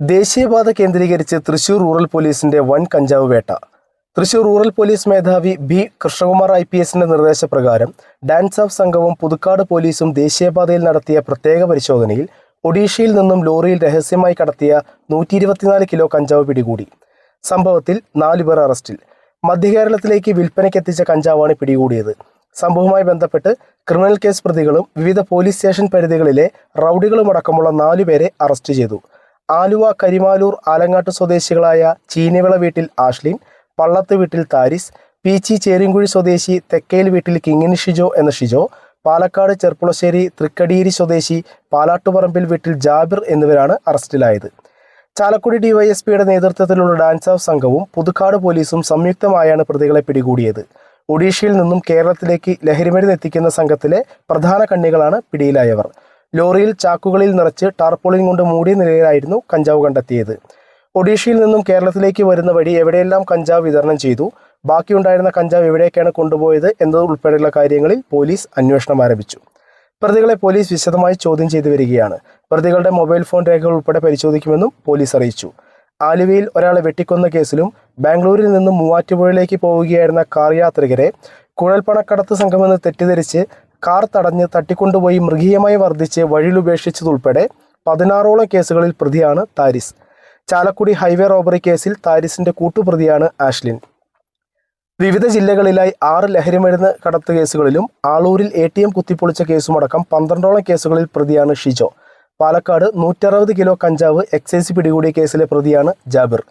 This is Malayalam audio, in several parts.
ദേശീയപാത കേന്ദ്രീകരിച്ച് തൃശൂർ റൂറൽ പോലീസിന്റെ വൻ കഞ്ചാവ് വേട്ട. തൃശൂർ റൂറൽ പോലീസ് മേധാവി ബി കൃഷ്ണകുമാർ ഐ പി എസിന്റെ നിർദ്ദേശപ്രകാരം ഡാൻസ് ഓഫ് സംഘവും പുതുക്കാട് പോലീസും ദേശീയപാതയിൽ നടത്തിയ പ്രത്യേക പരിശോധനയിൽ ഒഡീഷയിൽ നിന്നും ലോറിയിൽ രഹസ്യമായി കടത്തിയ നൂറ്റി ഇരുപത്തിനാല് കിലോ കഞ്ചാവ് പിടികൂടി. സംഭവത്തിൽ നാലുപേർ അറസ്റ്റിൽ. മധ്യകേരളത്തിലേക്ക് വിൽപ്പനയ്ക്കെത്തിച്ച കഞ്ചാവാണ് പിടികൂടിയത്. സംഭവവുമായി ബന്ധപ്പെട്ട് ക്രിമിനൽ കേസ് പ്രതികളും വിവിധ പോലീസ് സ്റ്റേഷൻ പരിധികളിലെ റൌഡികളുമടക്കമുള്ള നാലുപേരെ അറസ്റ്റ് ചെയ്തു. ആലുവ കരിമാലൂർ ആലങ്ങാട്ട് സ്വദേശികളായ ചീനിവിള വീട്ടിൽ ആഷ്ലിൻ പള്ളത്ത് വീട്ടിൽ താരിസ് പീച്ചി ചേരിങ്കുഴി സ്വദേശി തെക്കയിൽ വീട്ടിൽ കിങ്ങിനി ഷിജോ എന്ന ഷിജോ പാലക്കാട് ചെർപ്പുളശ്ശേരി തൃക്കടിയേരി സ്വദേശി പാലാട്ടുപറമ്പിൽ വീട്ടിൽ ജാബിർ എന്നിവരാണ് അറസ്റ്റിലായത്. ചാലക്കുടി ഡിവൈഎസ്പിയുടെ നേതൃത്വത്തിലുള്ള ഡാൻസ് ഓഫ് സംഘവും പുതുക്കാട് പോലീസും സംയുക്തമായാണ് പ്രതികളെ പിടികൂടിയത്. ഒഡീഷയിൽ നിന്നും കേരളത്തിലേക്ക് ലഹരിമരുന്ന് എത്തിക്കുന്ന സംഘത്തിലെ പ്രധാന കണ്ണികളാണ് പിടിയിലായവർ. ലോറിയിൽ ചാക്കുകളിൽ നിറച്ച് ടാർപോളിൻ കൊണ്ട് മൂടിയ നിലയിലായിരുന്നു കഞ്ചാവ് കണ്ടെത്തിയത്. ഒഡീഷയിൽ നിന്നും കേരളത്തിലേക്ക് വരുന്ന വഴി എവിടെയെല്ലാം കഞ്ചാവ് വിതരണം ചെയ്തു ബാക്കിയുണ്ടായിരുന്ന കഞ്ചാവ് എവിടേക്കാണ് കൊണ്ടുപോയത് എന്നത് ഉൾപ്പെടെയുള്ള കാര്യങ്ങളിൽ പോലീസ് അന്വേഷണം ആരംഭിച്ചു. പ്രതികളെ പോലീസ് വിശദമായി ചോദ്യം ചെയ്തു വരികയാണ്. പ്രതികളുടെ മൊബൈൽ ഫോൺ രേഖകൾ ഉൾപ്പെടെ പരിശോധിക്കുമെന്നും പോലീസ് അറിയിച്ചു. ആലുവയിൽ ഒരാളെ വെട്ടിക്കൊന്ന കേസിലും ബാംഗ്ലൂരിൽ നിന്നും മൂവാറ്റുപുഴയിലേക്ക് പോവുകയായിരുന്ന കാർ യാത്രികരെ കുഴൽപ്പണക്കടത്ത് സംഘമെന്ന് തെറ്റിദ്ധരിച്ച് കാർ തടഞ്ഞ് തട്ടിക്കൊണ്ടുപോയി മൃഗീയമായി വർദ്ധിച്ച് വഴിയിലുപേക്ഷിച്ചതുൾപ്പെടെ പതിനാറോളം കേസുകളിൽ പ്രതിയാണ് താരിസ്. ചാലക്കുടി ഹൈവേ റോബറി കേസിൽ താരിസിന്റെ കൂട്ടുപ്രതിയാണ് ആഷ്ലിൻ. വിവിധ ജില്ലകളിലായി ആറ് ലഹരിമരുന്ന് കടത്ത് കേസുകളിലും ആളൂരിൽ എ ടി എം കുത്തിപ്പൊളിച്ച കേസുമടക്കം പന്ത്രണ്ടോളം കേസുകളിൽ പ്രതിയാണ് ഷിജോ. പാലക്കാട് നൂറ്ററുപത് കിലോ കഞ്ചാവ് എക്സൈസ് പിടികൂടിയ കേസിലെ പ്രതിയാണ് Jabir.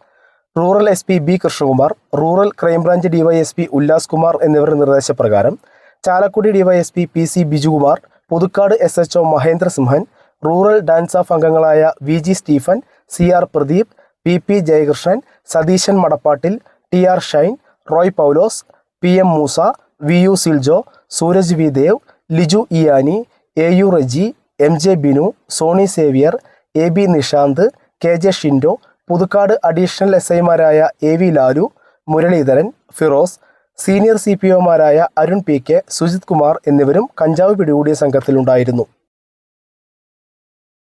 Rural S P B Krishnakumar rural crime branch DYSP Ullas Kumar എന്നിവരുടെ നിർദ്ദേശപ്രകാരം Chalakudy DYSP P C Bijukumar Puthukkad S H O Mahendra Simhan rural DANSAF അംഗങ്ങളായ V G Stephen C R Pradeep P P Jayakrishnan Satheesan Madappattil T R Shine Roy Paulose P M Moosa V U Siljo Sooraj V Dev Liju ഇയാനി A U Reji M J Binu Soni Xavier A B Nishanth K J Shindo Puthukkad additional S ഐമാരായ A V Lalu Muraleedharan Firos senior C P ഒമാരായ Arun P K Sujith Kumar എന്നിവരും കഞ്ചാവ് പിടികൂടിയ സംഘത്തിലുണ്ടായിരുന്നു.